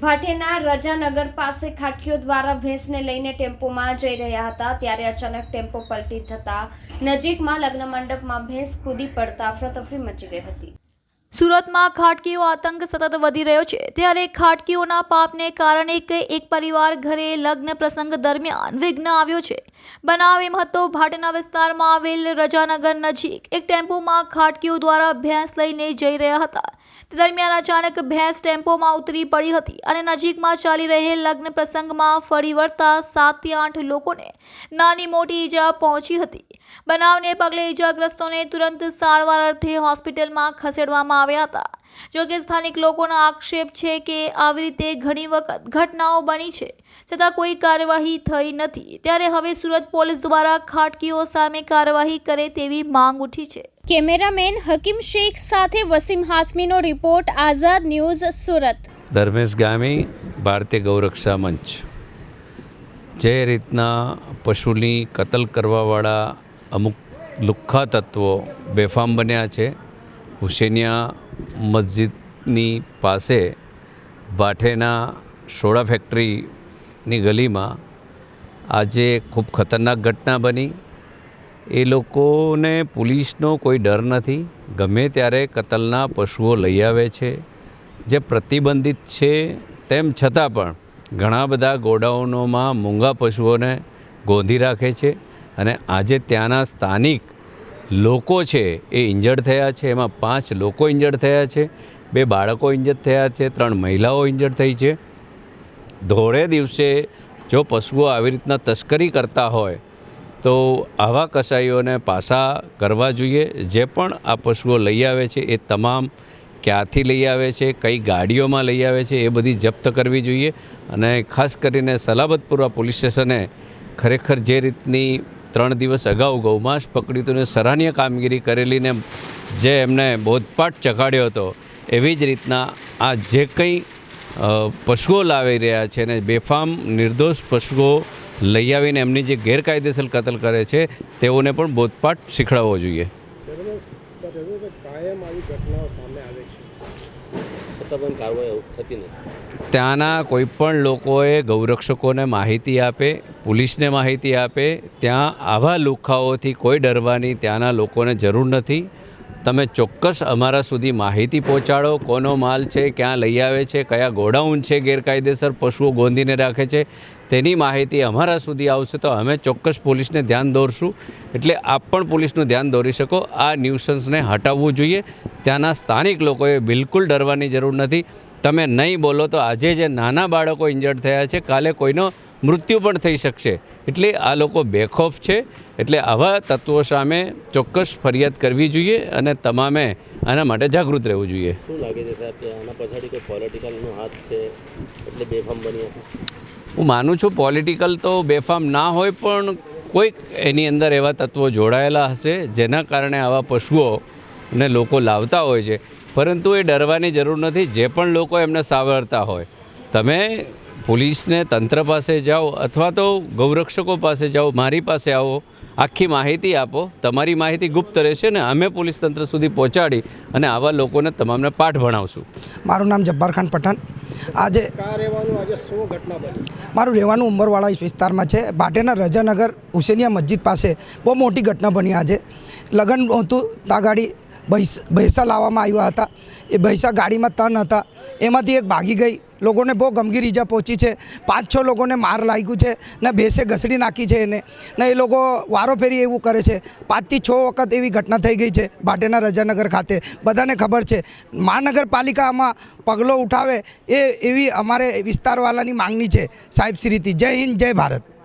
ભાટેના રજાનગર પાસે ખાટકીઓ દ્વારા ભેંસને લઈને ટેમ્પોમાં જઈ રહ્યા હતા, ત્યારે અચાનક ટેમ્પો પલટી થતા નજીકમાં લગ્ન મંડપમાં ભેંસ કૂદી પડતા અફરાતફરી મચી ગઈ હતી. સુરતમાં ખાટકીઓ આતંક સતત વધી રહ્યો છે, ત્યારે ખાટકીઓના પાપને કારણે એક પરિવાર ઘરે લગ્ન પ્રસંગ દરમિયાન વિઘ્ન આવ્યો છે. બનાવ એમ હતો ભાટના વિસ્તારમાં આવેલ રજાનગર નજીક એક ટેમ્પોમાં ખાટકીઓ દ્વારા ભેંસ લઈને જઈ રહ્યા હતા દરમિયાન અચાનક ભેંસ ટેમ્પોમાં ઉતરી પડી હતી અને નજીકમાં ચાલી રહેલ લગ્ન પ્રસંગમાં ફરી વળતા સાતથી આઠ લોકોને નાની મોટી ઈજા પહોંચી હતી. બનાવને પગલે ઇજાગ્રસ્તોને તુરંત સારવાર અર્થે હોસ્પિટલમાં ખસેડવામાં આવ્યા હતા. જોકે સ્થાનિક લોકોનો આક્ષેપ છે કે આવી રીતે ઘણી વખત ઘટનાઓ બની છે છતાં કોઈ કાર્યવાહી થઈ નથી. ત્યારે હવે સુરત પોલીસ દ્વારા ખાટકીઓ સામે કાર્યવાહી કરે તેવી માંગ ઉઠી છે. કેમેરામેન હકીમ શેખ સાથે વસીમ હાસમીનો રિપોર્ટ આઝાદ ન્યૂઝ સુરત. ધર્મેશ ગામી ભારતીય ગૌરક્ષા મંચ. જે રીતના પશુની કતલ કરવાવાળા અમુક લુખ્ખા તત્વો બેફામ બન્યા છે. હુસેનિયા મસ્જિદની પાસે ભાઠેના સોડા ફેક્ટરીની ગલીમાં આજે ખૂબ ખતરનાક ઘટના બની. એ લોકોને પોલીસનો કોઈ ડર નથી. ગમે ત્યારે કતલના પશુઓ લઈ આવે છે. જે પ્રતિબંધિત છે તેમ છતાં પણ ઘણા બધા ગોડાઉનોમાં મૂંગા પશુઓને ગોંધી રાખે છે. અને આજે ત્યાંના સ્થાનિક લોકો છે એ ઇન્જર્ડ થયા છે. એમાં પાંચ લોકો ઇન્જર્ડ થયા છે. બે બાળકો ઇન્જર્ડ થયા છે. ત્રણ મહિલાઓ ઇન્જર્ડ થઈ છે. ધોળે દિવસે જો પશુઓ આવી રીતના તસ્કરી કરતા હોય, તો આવા કસાઈઓને પાસા કરવા જોઈએ. જે પણ આ પશુઓ લઈ આવે છે, એ તમામ ક્યાંથી લઈ આવે છે, કઈ ગાડીઓમાં લઈ આવે છે, એ બધી જપ્ત કરવી જોઈએ. અને ખાસ કરીને સલાબતપુરા પોલીસ સ્ટેશને ખરેખર જે રીતની ત્રણ દિવસ અગાઉ ગૌમાંસ પકડ્યું હતું ને સરાહનીય કામગીરી કરેલીને જે એમને બોધપાઠ ચખાડ્યો હતો, એવી જ રીતના આ જે કંઈ પશુઓ લાવી રહ્યા છે અને બેફામ નિર્દોષ પશુઓ લઈ આવીને એમની જે ગેરકાયદેસર કતલ કરે છે, તેઓને પણ બોધપાઠ શીખડાવવો જોઈએ. કાયમ આવી ઘટનાઓ સામે આવે છે. છતાં પણ કાર્યવાહી થતી નથી. ત્યાંના કોઈપણ લોકોએ ગૌરક્ષકોને માહિતી આપે પોલીસને માહિતી આપે ત્યાં આવા લુખાઓથી કોઈ ડરવાની ત્યાંના લોકોને જરૂર નથી. તમે ચોક્કસ અમારા સુધી માહિતી પહોંચાડો. કોનો માલ છે, ક્યાં લઈ આવે છે, કયા ગોડાઉન છે, ગેરકાયદેસર પશુઓ ગોંધીને રાખે છે, તેની માહિતી અમારા સુધી આવશે તો અમે ચોક્કસ પોલીસને ધ્યાન દોરશું. એટલે આપ પણ પોલીસનું ધ્યાન દોરી શકો. આ ન્યુસન્સને હટાવવું જોઈએ. ત્યાંના સ્થાનિક લોકોએ બિલકુલ ડરવાની જરૂર નથી. તમે નહીં બોલો તો આજે જે નાના બાળકો ઇન્જર્ડ થયા છે, કાલે કોઈનો મૃત્યુ પણ થઈ શકશે. એટલે આ લોકો બેખોફ છે. એટલે આવા તત્વો સામે ચોક્કસ ફરિયાદ કરવી જોઈએ અને તમામે આના માટે જાગૃત રહેવું જોઈએ. શું લાગે છે સાહેબ કે આના પછાડી કોઈ પોલિટિકલનો હાથ છે? એટલે બેફામ બની હું માનું છું પોલિટિકલ તો બેફામ ના હોય પણ કોઈક એની અંદર એવા તત્વો જોડાયેલા હશે જેના કારણે આવા પશુઓને લોકો લાવતા હોય છે. પરંતુ એ ડરવાની જરૂર નથી. જે પણ લોકો એમને સાવરતા હોય તમે પોલીસને તંત્ર પાસે જાઓ અથવા તો ગૌરક્ષકો પાસે જાઓ મારી પાસે આવો આખી માહિતી આપો. તમારી માહિતી ગુપ્ત રહેશે ને અમે પોલીસ તંત્ર સુધી પહોંચાડી અને આવા લોકોને તમામને પાઠ ભણાવશું. મારું નામ જબ્બાર ખાન પઠાણ. આજે આજે શું બની? મારું રહેવાનું ઉંબરવાળા વિસ્તારમાં છે. ભાટેના રજાનગર હુસેનિયા મસ્જિદ પાસે બહુ મોટી ઘટના બની આજે. લગ્ન હતું ત્યાં ગાડી ભૈસ લાવવામાં આવ્યા હતા. એ ભૈંસા ગાડીમાં તન હતા. એમાંથી એક ભાગી ગઈ. લોકોને બહુ ગંભીર ઈજા પહોંચી છે. પાંચ છ લોકોને માર લાગ્યું છે ને ભેંસે ઘસડી નાખી છે એને. ને એ લોકો વારો ફેરી એવું કરે છે. પાંચથી છ વખત એવી ઘટના થઈ ગઈ છે ભાટેના રજાનગર ખાતે. બધાને ખબર છે. મહાનગરપાલિકા આમાં પગલો ઉઠાવે એ એવી અમારે વિસ્તારવાળાની માંગણી છે. સાહેબ શ્રીથી જય હિન્દ, જય ભારત.